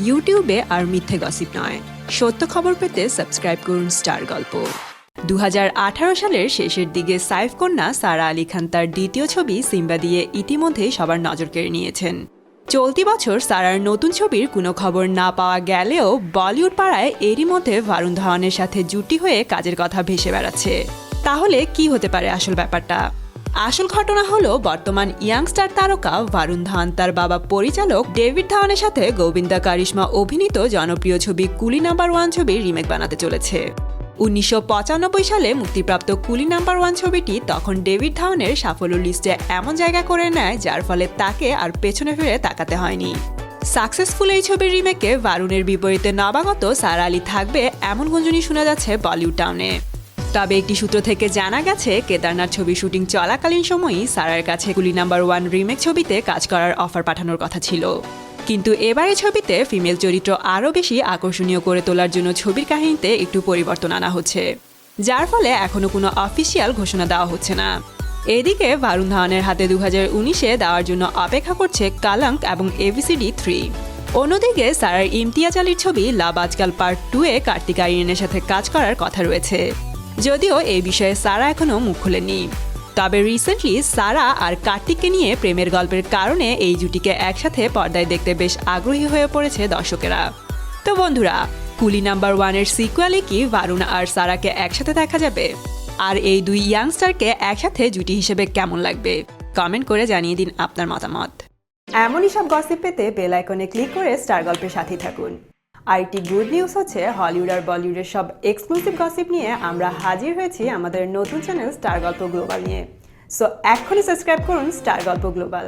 ইউটিউবে আর মিথ্যে গসিপ নয়। সত্য খবর পেতে সাবস্ক্রাইব করুন স্টার গল্প। দু হাজার আঠারো সালের শেষের দিকে সাইফ কন্যা সারা আলী খান তার দ্বিতীয় ছবি সিম্বা দিয়ে ইতিমধ্যেই সবার নজর কেড়ে নিয়েছেন। চলতি বছর সারার নতুন ছবির কোনো খবর না পাওয়া গেলেও বলিউড পাড়ায় এরই মধ্যে ভারুণ ধাওয়ানের সাথে জুটি হয়ে কাজের কথা ভেসে বেড়াচ্ছে। তাহলে কি হতে পারে আসল ব্যাপারটা? আসল ঘটনা হলো, বর্তমান ইয়াংস্টার তারকা ভারুণ ধাওয়ান তার বাবা পরিচালক ডেভিড ধাওয়ানের সাথে গোবিন্দা কারিশমা অভিনীত জনপ্রিয় ছবি কুলি নাম্বার ওয়ান ছবির রিমেক বানাতে চলেছে। উনিশশো পঁচানব্বই সালে মুক্তিপ্রাপ্ত কুলি নাম্বার ওয়ান ছবিটি তখন ডেভিড ধাওয়ানের সাফল্য লিস্টে এমন জায়গা করে নেয় যার ফলে তাকে আর পেছনে ফিরে তাকাতে হয়নি। সাকসেসফুল এই ছবির রিমেকে ভারুণের বিপরীতে নবাগত সারা আলী থাকবে এমন গুঞ্জনই শোনা যাচ্ছে বলিউড টাউনে। তবে একটি সূত্র থেকে জানা গেছে, কেদারনাথ ছবি শুটিং চলাকালীন সময়ই সারার কাছে কুলি নাম্বার ওয়ান রিমেক ছবিতে কাজ করার অফার পাঠানোর কথা ছিল। কিন্তু এবারে ছবিতে ফিমেল চরিত্র আরও বেশি আকর্ষণীয় করে তোলার জন্য ছবির কাহিনীতে একটু পরিবর্তন আনা হচ্ছে। যার ফলে এখনও কোনো অফিসিয়াল ঘোষণা দেওয়া হচ্ছে না। এদিকে ভারুণ ধাওয়ানের হাতে দু হাজার উনিশে দেওয়ার জন্য অপেক্ষা করছে কালাঙ্ক এবং এভিসিডি থ্রি অন্যদিকে সারার ইমতিয়াজ আলীর ছবি লাভ আজকাল পার্ট টু এ কার্তিক আরিয়ানের সাথে কাজ করার কথা রয়েছে। যদিও এই বিষয়ে সারা এখনও মুখ খুলেনি তবে রিসেন্টলি সারা আর কার্তিককে নিয়ে প্রেমের গল্পের কারণে এই জুটিকে একসাথে পর্দায় দেখতে বেশ আগ্রহী হয়ে পড়েছে দর্শকেরা। তো বন্ধুরা, কুলি নাম্বার ওয়ানের সিকুয়ালে কি ভারুণ আর সারাকে একসাথে দেখা যাবে? আর এই দুই ইয়াংস্টারকে একসাথে জুটি হিসেবে কেমন লাগবে? কমেন্ট করে জানিয়ে দিন আপনার মতামত। এমনই সব গসিপ পেতে বেল আইকনে ক্লিক করে স্টার গল্পের সাথেই থাকুন। আর গুড নিউজ হচ্ছে, হলিউড আর বলিউডের সব এক্সক্লুসিভ গসিপ নিয়ে আমরা হাজির হয়েছি আমাদের নতুন চ্যানেল স্টার গল্প গ্লোবাল নিয়ে। সো এখনই সাবস্ক্রাইব করুন স্টার গল্প গ্লোবাল।